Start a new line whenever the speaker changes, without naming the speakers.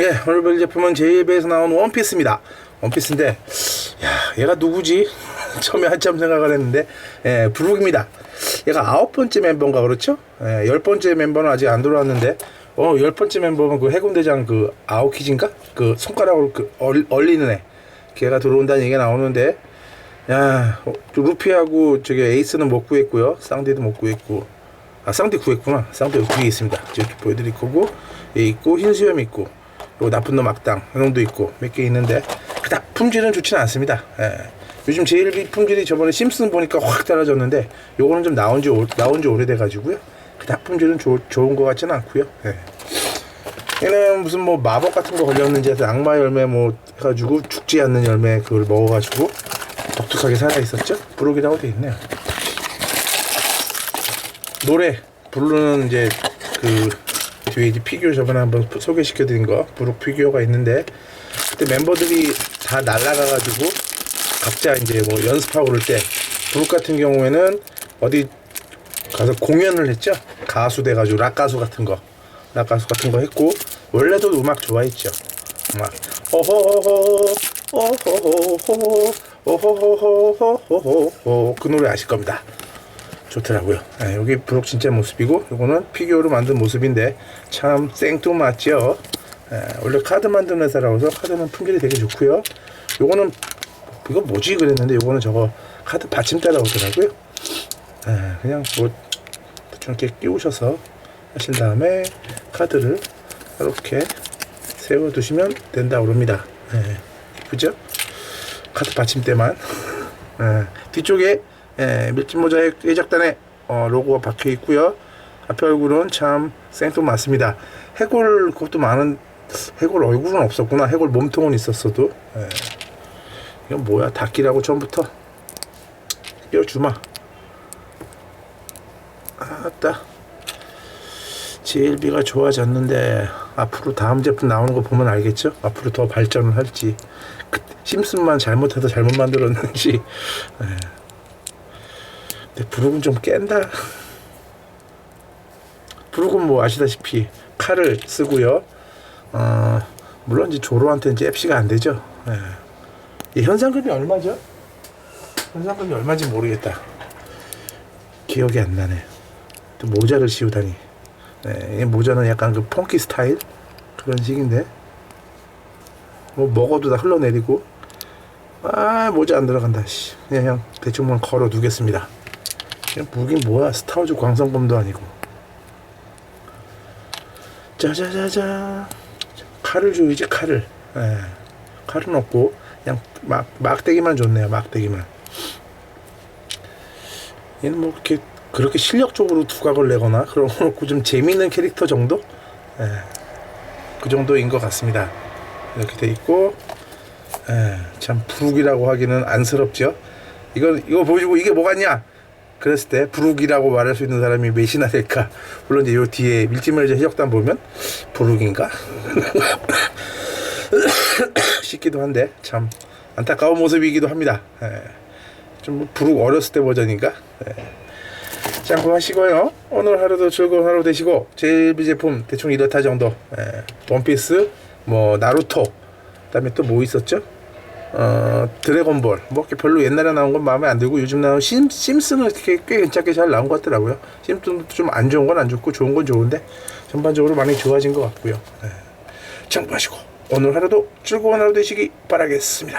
예, 오늘 볼 제품은 JB에서 나온 원피스입니다. 원피스인데, 야, 얘가 누구지? 처음에 한참 생각을 했는데, 예, 브룩입니다. 얘가 아홉 번째 멤버인가 그렇죠? 예, 열 번째 멤버는 아직 안 들어왔는데, 어, 열 번째 멤버는 그 해군대장 그 아오키진가? 그 손가락으로 그 얼, 얼리는 애. 걔가 들어온다는 얘기가 나오는데, 야, 어, 루피하고 저기 에이스는 못 구했고요. 쌍디도 못 구했고. 아, 쌍디 구했구나. 쌍디 뒤에 있습니다. 이렇게 보여드릴 거고, 얘 있고, 흰수염 있고, 그리고 나쁜 놈 악당, 이놈도 있고, 몇 개 있는데, 그닥 품질은 좋지는 않습니다. 예. 요즘 제일 품질이 저번에 심슨 보니까 확 떨어졌는데, 요거는 좀 나온 지, 오- 나온 지 오래돼 가지고요. 그닥 품질은 좋, 좋은 것 같지는 않고요. 예. 얘는 무슨 뭐 마법 같은 거 걸렸는지 해서 악마 열매 뭐 해가지고 죽지 않는 열매 그걸 먹어가지고 독특하게 살아 있었죠? 부록이라고 돼 있네요. 노래 부르는 이제 그 뒤에 이제 피규어 저번에 한번 소개시켜드린 거 부록 피규어가 있는데 그때 멤버들이 다 날라가가지고 각자 이제 뭐 연습하고 그럴 때 부록 같은 경우에는 어디 가서 공연을 했죠 가수 돼가지고 락 가수 같은 거락 가수 같은 거 했고 원래도 음악 좋아했죠 막 오호호호 오호호호 오호호호호호호 그 노래 아실 겁니다 좋더라고요. 예, 여기 브록 진짜 모습이고 요거는 피규어로 만든 모습인데 참 생뚱맞죠. 예, 원래 카드 만드는 회사라고 해서 카드는 품질이 되게 좋고요. 요거는 이거 뭐지 그랬는데 요거는 저거 카드 받침대라고 하더라고요. 예, 그냥 뭐 대충 이렇게 끼우셔서 하신 다음에 카드를 이렇게 세워 두시면 된다고 그럽니다. 예, 그죠? 카드 받침대만 예, 뒤쪽에 예, 밀짚 모자의 예작단의 어, 로고가 박혀 있고요. 앞에 얼굴은 참 생뚱맞습니다. 해골 그것도 많은 해골 얼굴은 없었구나. 해골 몸통은 있었어도. 예. 이건 뭐야? 닭기라고 처음부터 끼워주마. 아따. JLB가 좋아졌는데 앞으로 다음 제품 나오는 거 보면 알겠죠? 앞으로 더 발전을 할지 그, 심슨만 잘못해서 잘못 만들었는지 예. 근데 부록은 좀 깬다. 부록은 뭐 아시다시피 칼을 쓰고요. 어, 물론 이제 조로한테는 이제 앱시가 안 되죠. 예. 이 현상금이 얼마죠? 현상금이 얼마인지 모르겠다. 기억이 안 나네. 또 모자를 씌우다니. 예, 이 모자는 약간 그 펑키 스타일 그런 식인데 뭐 먹어도 다 흘러내리고 아 모자 안 들어간다. 그냥 대충만 걸어 두겠습니다. 무긴 뭐야. 스타워즈 광선검도 아니고. 짜자자자. 칼을 줘야지 칼을. 예. 칼은 없고 그냥 막 막대기만 좋네요 막대기만. 얘는 뭐 이렇게 그렇게 실력적으로 두각을 내거나 그런 거 없고 좀 재미있는 캐릭터 정도? 예. 그 정도인 것 같습니다. 이렇게 돼 있고 예. 참 부룩이라고 하기는 안쓰럽죠? 이거 이거 보여주고 이게 뭐겠냐 그랬을 때 부룩이라고 말할 수 있는 사람이 몇이나 될까? 물론 이제 요 뒤에 밀짚mer저 해적단 보면 부룩인가? 싶기도 한데 참 안타까운 모습이기도 합니다. 예. 좀뭐 부룩 어렸을 때 버전인가? 예. 참고하시고요. 오늘 하루도 즐거운 하루 되시고 제일비 제품 대충 이렇다 정도. 예. 원피스, 뭐 나루토, 그다음에 또 뭐 있었죠? 어, 드래곤볼. 뭐 별로 옛날에 나온 건 마음에 안 들고 요즘 나온 심, 심슨은 이렇게 꽤 괜찮게 잘 나온 것 같더라고요. 심슨도 좀 안 좋은 건 안 좋고 좋은 건 좋은데 전반적으로 많이 좋아진 것 같고요. 네. 참고하시고. 오늘 하루도 즐거운 하루 되시기 바라겠습니다